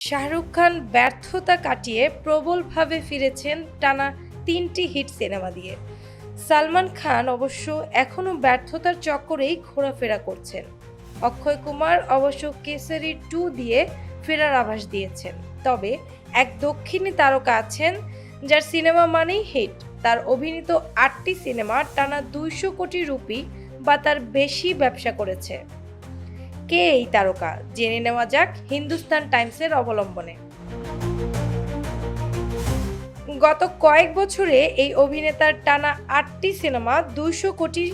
শাহরুখ খান ব্যর্থতা কাটিয়ে প্রবলভাবে ফিরেছেন টানা তিনটি হিট সিনেমা দিয়ে। সালমান খান অবশ্য এখনও ব্যর্থতার চক্করেই ঘোরাফেরা করছেন। অক্ষয় কুমার অবশ্য কেসারি টু দিয়ে ফেরার আভাস দিয়েছেন। তবে এক দক্ষিণী তারকা আছেন যার সিনেমা মানেই হিট। তার অভিনীত আটটি সিনেমা টানা দুইশো কোটি রুপি বা তার বেশি ব্যবসা করেছে। কে এই তারকা? জেনে নেওয়া যাক হিন্দুস্তান টাইমসের অবলম্বনে। গত কয়েক বছরে এই অভিনেতার টানা আটটি সিনেমা দুইশো কোটি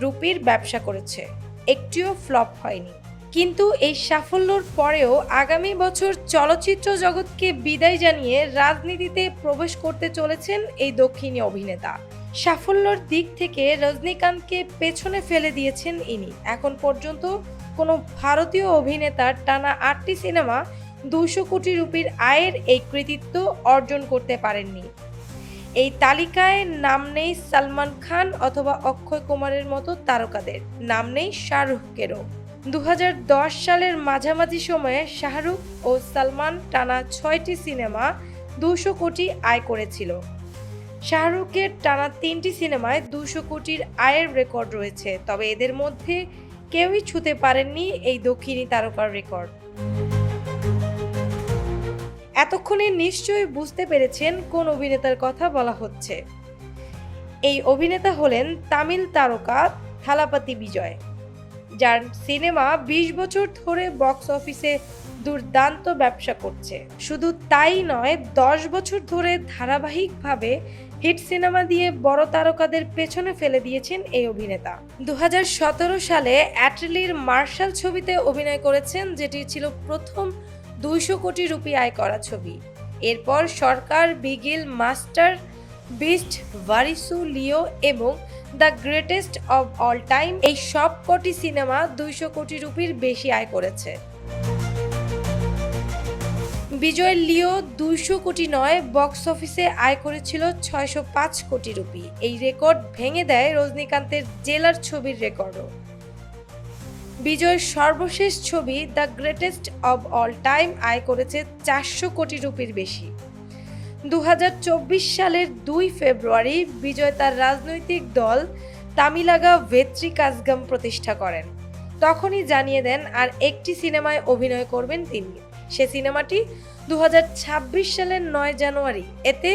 রুপির ব্যবসা করেছে। একটিও ফ্লপ হয়নি। কিন্তু এই সাফল্যর পরেও আগামী বছর চলচ্চিত্র জগৎকে বিদায় জানিয়ে রাজনীতিতে প্রবেশ করতে চলেছেন এই দক্ষিণী অভিনেতা। সাফল্যর দিক থেকে রজনীকান্তকে পেছনে ফেলে দিয়েছেন ইনি। এখন পর্যন্ত কোনো ভারতীয় অভিনেতার টানা আটটি সিনেমা দুশো কোটি রুপির আয়ের এই কৃতিত্ব অর্জন করতে পারেননি। এই তালিকায় নাম নেই সালমান খান অথবা অক্ষয় কুমারের মতো তারকাদের। নাম নেই শাহরুখেরও দু হাজার দশ সালের মাঝামাঝি সময়ে শাহরুখ ও সালমান টানা ছয়টি সিনেমা দুশো কোটি আয় করেছিল। শাহরুখের টানা তিনটি সিনেমায় দুশো কোটির আয়ের রেকর্ড রয়েছে। তবে এদের মধ্যে কেউই ছুতে পারেননি এই দক্ষিণী তারকার রেকর্ড। এতক্ষণে নিশ্চয়ই বুঝতে পেরেছেন কোন অভিনেতার কথা বলা হচ্ছে। এই অভিনেতা হলেন তামিল তারকা থালাপাতি বিজয়, যার সিনেমা ২০ বছর ধরে বক্স অফিসে দুর্দান্ত ব্যবসা করছে। শুধু তাই নয়, দশ বছর ধরে ধারাবাহিকভাবে হিট সিনেমা দিয়ে বড় তারকাদের পেছনে ফেলে দিয়েছেন এই অভিনেতা। দু হাজার সতেরো সালে অ্যাটলির মার্শাল ছবিতে অভিনয় করেছেন, যেটি ছিল প্রথম দুইশো কোটি রুপি আয় করা ছবি। এরপর Sarkar, Bigil, master beast Varisu Leo এবং the greatest of all time এই সব কটি সিনেমা দুইশো কোটি রুপির বেশি আয় করেছে। বিজয় লিও দুইশো কোটি নয়, বক্স অফিসে আয় করেছিল ছয়শো পাঁচ কোটি রুপি। এই রেকর্ড ভেঙে দেয় রজনীকান্তের জেলার ছবির রেকর্ডও। বিজয়ের সর্বশেষ ছবি the greatest of all time আয় করেছে চারশো কোটি রুপির বেশি। দু হাজার চব্বিশ সালের দুই ফেব্রুয়ারি বিজয় তার রাজনৈতিক দল তামিলাগা ভেত্রি কাজগাম প্রতিষ্ঠা করেন। তখনই জানিয়ে দেন, আর একটি সিনেমায় অভিনয় করবেন তিনি। সে সিনেমাটি দু হাজার ছাব্বিশ সালের নয় জানুয়ারি। এতে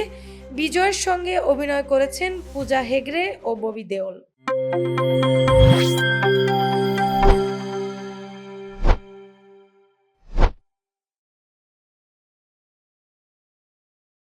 বিজয়ের সঙ্গে অভিনয় করেছেন পূজা হেগড়ে ও ববি দেওল।